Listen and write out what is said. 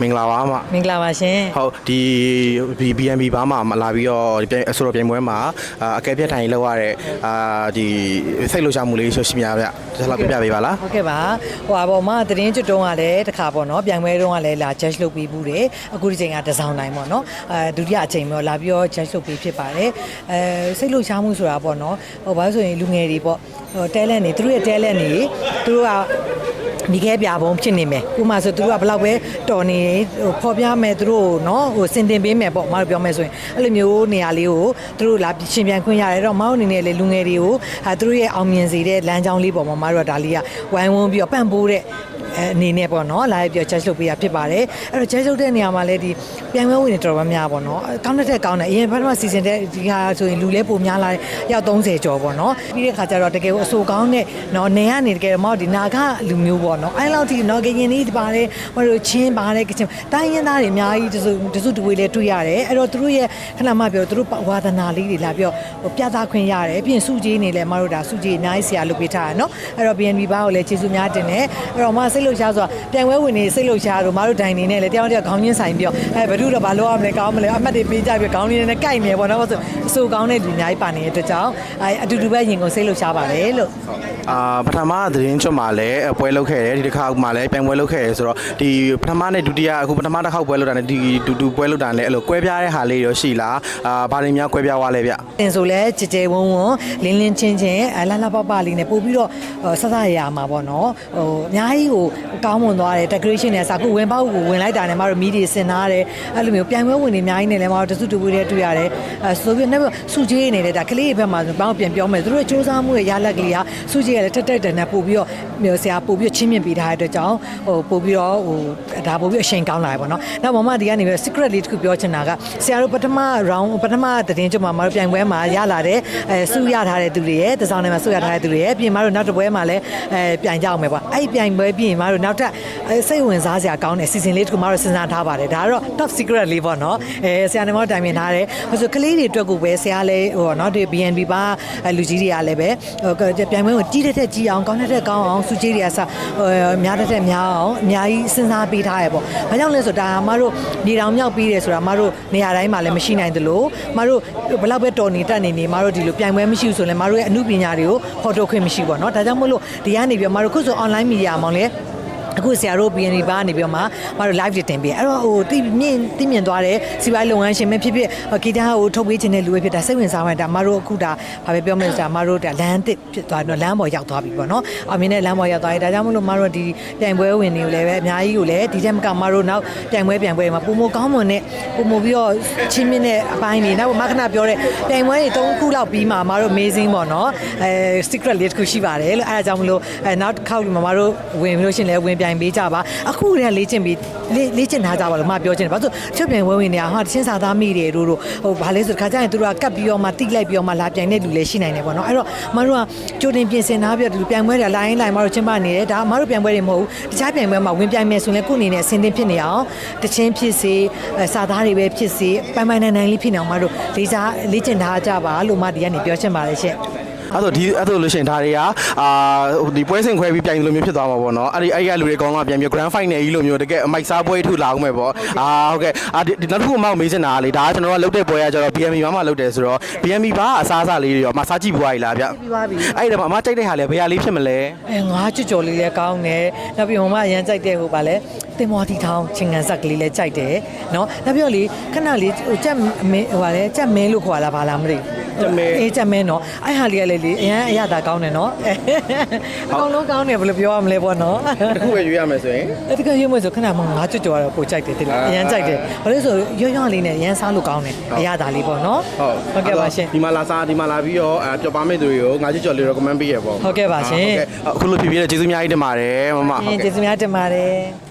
မင်္ဂလာပါအမမင်္ဂလာပါရှင်ဟုတ်ဒီဒီ BNB ဘာမှမလာပြီးတော့ဒီပြန်အဆိုတော်ပြန်ပွဲမှာအာအကဲဖြတ်ထိုင်လောက်ရတဲ့အာဒီစိတ်လှုပ်ရှားမှုလေးရှိများဗျဒီလောက်ပြပြပေးပါလားဟုတ်ကဲ့ပါဟိုပါပေါ့မသတင်းကျွတ်တုံးကလည်းတစ်ခါပေါ့နော်ပြန်ပွဲတုံးကလည်းလာ judge လုပ်ပြီးဘူးတယ်အခုဒီချိန်ကတစ်စောင်းတိုင်းပေါ့နော်အဲဒုတိယအချိန်မျိုးလာပြီးတော့ judge လုပ်ပြီးဖြစ်ပါတယ်အဲစိတ်လှုပ်ရှားမှုဆိုတာပေါ့နော်ဟိုဘာလို့ဆိုရင်လူငယ်တွေပေါ့ဟို talent တွေသူတို့ရဲ့ talent တွေသူတို့က မိခဲပြဘုံဖြစ်နေမယ်ဥမာဆိုသူတို့ကဘလောက်ပဲတော်နေဟိုဖော်ပြမယ်သူတို့နော်ဟိုစင်တင်ပေးမယ်ပေါ့မမတို့ပြောမယ်ဆိုရင်အဲ့လိုမျိုးနေရာလေးကိုသူတို့လာရှင်ပြန်ခွင့်ရတယ်တော့မအောင်အနေနဲ့လေလူငယ်တွေကိုဟာသူတို့ရဲ့အောင်မြင်စေတဲ့လမ်းကြောင်းလေးပေါ်မှာမမတို့ကဒါလေးကဝိုင်းဝန်းပြီးတော့ပံ့ပိုးတဲ့ အဲအနေနဲ့ပေါ့နော်လာပြီးတော့ judge လုပ်ပေးရဖြစ်ပါတယ်အဲ့တော့ judge လုပ်တဲ့နေရာမှာလည်းဒီပြန်ပွဲဝင်နေတော်တော်များများပေါ့နော်ကောင်းတဲ့တက်ကောင်းတယ်အရင်ဘက်မှာစီစဉ်တဲ့ဒီဟာဆိုရင်လူလဲပုံများလာရောက်30ကျော်ပေါ့နော်ပြီးတဲ့ခါကျတော့တကယ်ကိုအဆိုကောင်းတဲ့နော်နေကနေတကယ်တော့မဟုတ်ဒီနာကလူမျိုးပေါ့နော်အဲ့လောက်ထိနော်ကရင်လေးပါတယ်မတို့ချင်းပါတယ်ကချင်တိုင်းရင်းသားတွေအများကြီးတစုတစုတဝေလဲတွေ့ရတယ်အဲ့တော့သူတို့ရဲ့ခဏမှပြောသူတို့ဝါသနာလေးတွေလာပြောဟိုပြသခွင့်ရတယ်ပြီးရင်စုကြီးနေလဲမတို့ဒါစုကြီးအများကြီးဆရာလုပ်ပေးထားရနော်အဲ့တော့ BNB ဘာကိုလည်းကျေးဇူးများတင်တယ်အဲ့တော့မစိတ်လှုပ်ရှားဆိုတာပြန်ပွဲဝင်နေစိတ်လှုပ်ရှားတို့မတို့ဒိုင်နေနဲ့လေတယောက်တယောက်ခေါင်းချင်းဆိုင်ပြီးတော့အဲဘယ်သူတော့ဘာလို့ရမလဲကောင်းမလဲအမှတ်တွေပေးကြပြီးခေါင်းလေးနဲ့ကိုက်နေပေါ့နော်ဆိုအဆိုကောင်းတဲ့လူအများကြီးပါနေတဲ့အတွက်ကြောင့်အဲအတူတူပဲရင်ကုန်စိတ်လှုပ်ရှားပါတယ်လို့အာပထမသတင်းချွတ်မှာလည်းအပွဲလုပ်ခဲ့တယ်ဒီတစ်ခါမှလည်းပြန်ပွဲလုပ်ခဲ့တယ်ဆိုတော့ဒီပထမနဲ့ဒုတိယအခုပထမတစ်ခေါက်ပွဲလုပ်တာနဲ့ဒီဒူဒူပွဲလုပ်တာနဲ့အဲ့လိုကွဲပြားတဲ့ဟာလေးရောရှိလားအာဘာတွေများကွဲပြားသွားလဲဗျတင်ဆိုလဲကြည်ကြဲဝုံဝုံလင်းလင်းချင်းချင်းအလာလာပပလေးနဲ့ပို့ပြီးတော့ဆဆရရမှာပေါ့နော်ဟိုအများကြီးကိုကောင်းမွန်သွားတယ် decoration နဲ့စာခုဝင်ပေါက်ကိုဝင်လိုက်တာနဲ့မတို့မီဒီဆင်ထားတယ်အဲ့လိုမျိုးပြိုင်ပွဲဝင်နေအများကြီးနဲ့လည်းမတို့တစုတဝေးတွေတွေ့ရတယ်အဲဆိုပြီးနောက်စုကြီးနေတယ်ဒါကလေးဘက်မှာဘာလို့ပြန်ပြောမယ်သူတို့စူးစမ်းမှုရဲ့ရလက်ကလေးကစုကြီးကလည်းထက်တက်တယ်နဲ့ပို့ပြီးတော့မျိုးဆရာပို့ပြီးချင်းမြင်ပေးထားတဲ့အတွက်ကြောင့်ဟိုပို့ပြီးတော့ဟိုဒါပို့ပြီးအချိန်ကောင်းလာတယ်ပေါ့နော်နောက်မမဒီကနေပြီး secret လေးတစ်ခုပြောချင်တာကဆရာတို့ပထမ round ပထမသတင်းကြမှာမတို့ပြိုင်ပွဲမှာရလာတဲ့အဲစုရထားတဲ့သူတွေရဲ့တစောင်းထဲမှာစုရထားတဲ့သူတွေရဲ့ပြင်မတို့နောက်တစ်ပွဲမှာလည်းအဲပြိုင်ကြအောင်မယ်ပေါ့အဲ့ပြိုင်ပွဲပြင်မတို့နောက်ထပ်စိတ်ဝင်စားစရာကောင်းတဲ့ season လေးတစ်ခုမတို့စဉ်းစားထားပါတယ်ဒါကတော့ top secret လေးပေါ့နော်အဲဆရာနေမတို့တိုင်ပင်ထားတယ်ဆိုတော့ကလေးတွေအတွက်ကိုပဲဆရာလည်းဟိုနော်ဒီ BNB ပါလူကြီးတွေကလည်းပဲဟိုပြိုင်ပွဲကိုကြီးတဲ့တဲ့ကြီးအောင်ကောင်းတဲ့တဲ့ကောင်းအောင်စုကြီးတွေကစဟိုများတဲ့တဲ့များအောင်အများကြီးစဉ်းစားပေးထားရပေါ့ဘာကြောင့်လဲဆိုတော့ဒါမတို့နေတောင်မြောက်ပြီးတယ်ဆိုတာမတို့နေရာတိုင်းမှာလည်းမရှိနိုင်သလိုမတို့ဘယ်လောက်ပဲတော်နေတက်နေနေမတို့ဒီလိုပြိုင်ပွဲမရှိဘူးဆိုရင်မတို့ရဲ့အမှုပညာတွေကိုဖော်ထုတ်ခွင့်မရှိဘူးပေါ့နော်ဒါကြောင့်မို့လို့ဒီကနေပြီးတော့မတို့ခုဆို online media မောင်လေ အခုဆရာတို့ BNB ဘာနေပြီးတော့မှမတို့ live တွေတင်ပေးအဲ့တော့ဟိုတိမြင့်တိမြင့်သွားတယ်စီပိုင်းလုပ်ငန်းရှင်ပဲဖြစ်ဖြစ်ဂီတကိုထုတ်ပေးခြင်းတဲ့လူပဲဖြစ်တာစိတ်ဝင်စားမှဒါမတို့အခုဒါဘာပဲပြောမလဲဆိုတာမတို့ဒါလမ်းတစ်ဖြစ်သွားတော့လမ်းပေါ်ရောက်သွားပြီပေါ့နော်အမင်းနဲ့လမ်းပေါ်ရောက်သွားပြီဒါကြောင့်မလို့မတို့ဒီပြိုင်ပွဲဝင်တွေကိုလည်းပဲအများကြီးကိုလည်းဒီတက်မကမတို့နောက်ပြိုင်ပွဲပြိုင်ပွဲမှာပုံမကောင်းမွန်တဲ့ပုံမပြီးတော့ချင်းမြင့်တဲ့အပိုင်းတွေနောက်မခဏပြောတဲ့ပြိုင်ပွဲတွေ၃ခုလောက်ပြီးမှမတို့ amazing ပေါ့နော်အဲ secret လေးတစ်ခုရှိပါတယ်လို့အဲဒါကြောင့်မလို့အဲနောက်တစ်ခေါက်မမတို့ဝင်ပြီးလို့ရှရင်လည်းဝင်ပြိုင်ပေးကြပါအခုတည်းကလေ့ကျင့်ပြီးလေ့လေ့ကျင့်ထားကြပါလို့မပြောချင်တယ်ဘာလို့ချက်ပြိုင်ပွဲဝင်နေတာဟာတချင်းစာသားမိတွေတို့တို့ဟိုဘာလဲဆိုတခါကျရင်တို့ကကတ်ပြီးတော့မှတိလိုက်ပြီးတော့မှလာပြိုင်တဲ့လူလည်းရှိနိုင်တယ်ပေါ့နော်အဲ့တော့မတို့ကကြိုတင်ပြင်ဆင်ထားပြီးတော့ဒီပြိုင်ပွဲတွေလိုင်းလိုင်းမတို့ကျင်းပနေတယ်ဒါမတို့ပြိုင်ပွဲတွေမဟုတ်ဘူးတခြားပြိုင်ပွဲမှာဝင်ပြိုင်မယ်ဆိုရင်ကိုယ့်အနေနဲ့အဆင်သင့်ဖြစ်နေအောင်တချင်းဖြစ်စေစာသားတွေပဲဖြစ်စေပိုင်ပိုင်နိုင်နိုင်လေးဖြစ်နေအောင်မတို့လေးစားလေ့ကျင့်ထားကြပါလို့မဒီကနေပြောချင်ပါတယ်ရှင့် အဲ့တော့ဒီအဲ့ဒါလို့ရှိရင်ဒါတွေကအာဒီပွဲစဉ်ခွဲပြီးပြိုင်လို့မျိုးဖြစ်သွားမှာပေါ့နော်အဲ့ဒီအဲ့ဒီကလူတွေအကောင်လုံးကပြန်ပြီး grand final ကြီးလို့မျိုးတကယ်အမိုက်စားပွဲထုလာအောင်မယ်ပေါ့အာဟုတ်ကဲ့အာဒီနောက်တစ်ခုမှမေးချင်တာကလေဒါကကျွန်တော်ကလုတ်တဲ့ပွဲကကျတော့ BMB ဘာမှလုတ်တယ်ဆိုတော့ BMB ဘာအစားအစာလေးတွေရောမစားကြည့်ပွားကြီးလားဗျပြီးပါပြီအဲ့ဒီတော့အမကြိုက်တဲ့ဟာလေဘယ်ဟာလေးဖြစ်မလဲအဲငါးကြွကြော်လေးလည်းကောင်းတယ်နောက်ပြီးဟိုမှာအရန်ကြိုက်တဲ့ဟိုပါလဲတင်မွားတီထောင်းချင်းကန်ဆက်ကလေးလည်းကြိုက်တယ်နော်နောက်ပြီးတော့လေခဏလေးဟိုကြက်မင်းဟိုပါလဲကြက်မင်းလို့ခေါ်လာပါလားမသိ အေးကြက်မင်းနော်အဲ့ဟာလေးကလည်းလေအရန်အရသာကောင်းတယ်နော်အကောင်လုံးကောင်းတယ်ဘယ်လိုပြောရမလဲပေါ့နော်တစ်ခုပဲရွေးရမယ်ဆိုရင်အဲ့ဒီကရွေးမဆိုခဏမှငါးကြွကြော်ကတော့ကိုကြိုက်တယ်တိလားအရန်ကြိုက်တယ်ဘာလို့ဆိုရွရွလေးနဲ့အရန်စားလို့ကောင်းတယ်အရသာလေးပေါ့နော်ဟုတ်ဟုတ်ကဲ့ပါရှင်ဒီမှာလာစားဒီမှာလာပြီးတော့အဲပျော်ပါမယ့်သူတွေကိုငါကြည့်ကြော်လေး recommend ပေးရပေါ့ဟုတ်ကဲ့ပါရှင်အခုလိုဖြစ်ပြီးတဲ့ကျေးဇူးအများကြီးတင်ပါတယ်မမဟုတ်ရှင်ကဲ့ကျေးဇူးများတင်ပါတယ်